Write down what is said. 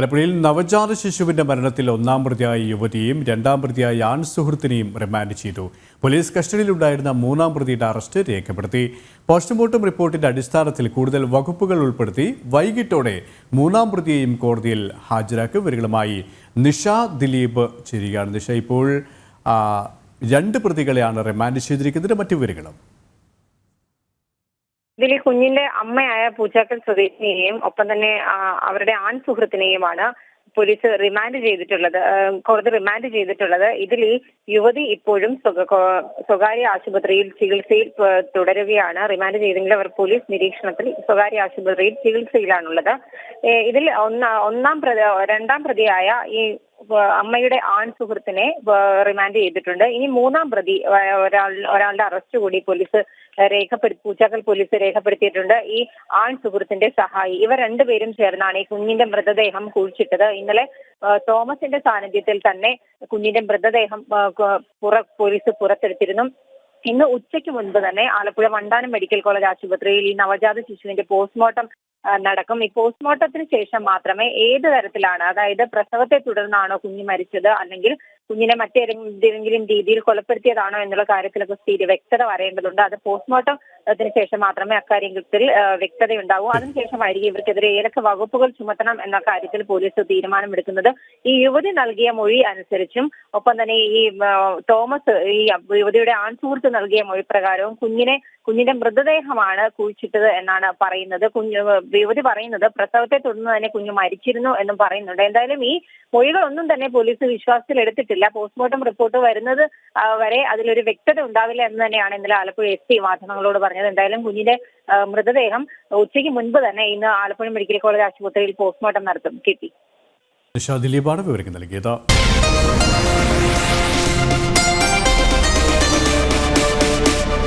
ആലപ്പുഴയിൽ നവജാത ശിശുവിന്റെ മരണത്തിൽ ഒന്നാം പ്രതിയായ യുവതിയെയും രണ്ടാം പ്രതിയായ ആൺ സുഹൃത്തിനെയും റിമാൻഡ് ചെയ്തു. പോലീസ് കസ്റ്റഡിയിലുണ്ടായിരുന്ന മൂന്നാം പ്രതിയുടെ അറസ്റ്റ് രേഖപ്പെടുത്തി. പോസ്റ്റ്മോർട്ടം റിപ്പോർട്ടിന്റെ അടിസ്ഥാനത്തിൽ കൂടുതൽ വകുപ്പുകൾ ഉൾപ്പെടുത്തി വൈകിട്ടോടെ മൂന്നാം പ്രതിയെയും കോടതിയിൽ ഹാജരാക്കി. ഇവരുകളുമായി നിഷ ദിലീപ് ചേരുകയാണ്. നിഷ ഇപ്പോൾ രണ്ട് പ്രതികളെയാണ് റിമാൻഡ് ചെയ്തിരിക്കുന്നത്. മറ്റു വിവരങ്ങളും ഇതിൽ കുഞ്ഞിന്റെ അമ്മയായ പൂച്ചാക്കൽ സ്വദേശിനിയെയും ഒപ്പം തന്നെ അവരുടെ ആൺ സുഹൃത്തിനെയുമാണ് പോലീസ് റിമാൻഡ് ചെയ്തിട്ടുള്ളത്. കോടതി റിമാൻഡ് ചെയ്തിട്ടുള്ളത്. ഇതിൽ ഈ യുവതി ഇപ്പോഴും സ്വക- സ്വകാര്യ ആശുപത്രിയിൽ ചികിത്സയിൽ തുടരുകയാണ്. റിമാൻഡ് ചെയ്തെങ്കിൽ അവർ പോലീസ് നിരീക്ഷണത്തിൽ സ്വകാര്യ ആശുപത്രിയിൽ ചികിത്സയിലാണുള്ളത്. ഇതിൽ ഒന്നാം പ്രതി രണ്ടാം പ്രതിയായ ഈ അമ്മയുടെ ആൺ സുഹൃത്തിനെ റിമാൻഡ് ചെയ്തിട്ടുണ്ട്. ഇനി മൂന്നാം പ്രതി ഒരാൾ ഒരാളുടെ അറസ്റ്റ് കൂടി പോലീസ് രേഖപ്പെടുത്തി പൂച്ചാക്കൽ പോലീസ് രേഖപ്പെടുത്തിയിട്ടുണ്ട്. ഈ ആൺ സുഹൃത്തിന്റെ സഹായി ഇവർ രണ്ടുപേരും ചേർന്നാണ് ഈ കുഞ്ഞിന്റെ മൃതദേഹം കുഴിച്ചിട്ടത്. ഇന്നലെ തോമസിന്റെ സാന്നിധ്യത്തിൽ തന്നെ കുഞ്ഞിന്റെ മൃതദേഹം പോലീസ് പുറത്തെടുത്തിരുന്നു. ഇന്ന് ഉച്ചയ്ക്ക് മുൻപ് തന്നെ ആലപ്പുഴ വണ്ടാനം മെഡിക്കൽ കോളേജ് ആശുപത്രിയിൽ ഈ നവജാത ശിശുവിന്റെ പോസ്റ്റ്മോർട്ടം നടക്കും. ഈ പോസ്റ്റ്മോർട്ടത്തിന് ശേഷം മാത്രമേ ഏത് തരത്തിലാണ് അതായത് പ്രസവത്തെ തുടർന്നാണോ കുഞ്ഞ് മരിച്ചത് അല്ലെങ്കിൽ കുഞ്ഞിനെ മറ്റേതെങ്കിലും രീതിയിൽ കൊലപ്പെടുത്തിയതാണോ എന്നുള്ള കാര്യത്തിലൊക്കെ സ്ഥിര വ്യക്തത വരേണ്ടതുണ്ട്. അത് പോസ്റ്റ്മോർട്ടത്തിന് ശേഷം മാത്രമേ അക്കാര്യത്തിൽ വ്യക്തതയുണ്ടാവൂ. അതിനുശേഷമായിരിക്കും ഇവർക്കെതിരെ ഏതൊക്കെ വകുപ്പുകൾ ചുമത്തണം എന്ന കാര്യത്തിൽ പോലീസ് തീരുമാനമെടുക്കുന്നത്. ഈ യുവതി നൽകിയ മൊഴി അനുസരിച്ചും ഒപ്പം തന്നെ ഈ തോമസ് ഈ യുവതിയുടെ ആൺ സുഹൃത്ത് നൽകിയ മൊഴി പ്രകാരവും കുഞ്ഞിനെ കുഞ്ഞിന്റെ മൃതദേഹമാണ് കുഴിച്ചിട്ടത് എന്നാണ് പറയുന്നത്. കുഞ്ഞു യുവതി പറയുന്നത് പ്രസവത്തെ തുടർന്ന് തന്നെ കുഞ്ഞു മരിച്ചിരുന്നു എന്നും പറയുന്നുണ്ട്. എന്തായാലും ഈ മൊഴികളൊന്നും തന്നെ പോലീസ് വിശ്വാസത്തിൽ എടുത്തിട്ടില്ല പോസ്റ്റ്മോർട്ടം റിപ്പോർട്ട് വരുന്നത് വരെ അതിലൊരു വ്യക്തത ഉണ്ടാവില്ല എന്ന് തന്നെയാണ് ഇന്നലെ ആലപ്പുഴ എസ് പി മാധ്യമങ്ങളോട് പറഞ്ഞത്. എന്തായാലും കുഞ്ഞിന്റെ മൃതദേഹം ഉച്ചയ്ക്ക് മുൻപ് തന്നെ ഇന്ന് ആലപ്പുഴ മെഡിക്കൽ കോളേജ് ആശുപത്രിയിൽ പോസ്റ്റ്മോർട്ടം നടത്തും. കിട്ടി ദിലീപാണ് വിവരങ്ങൾ നൽകിയത്.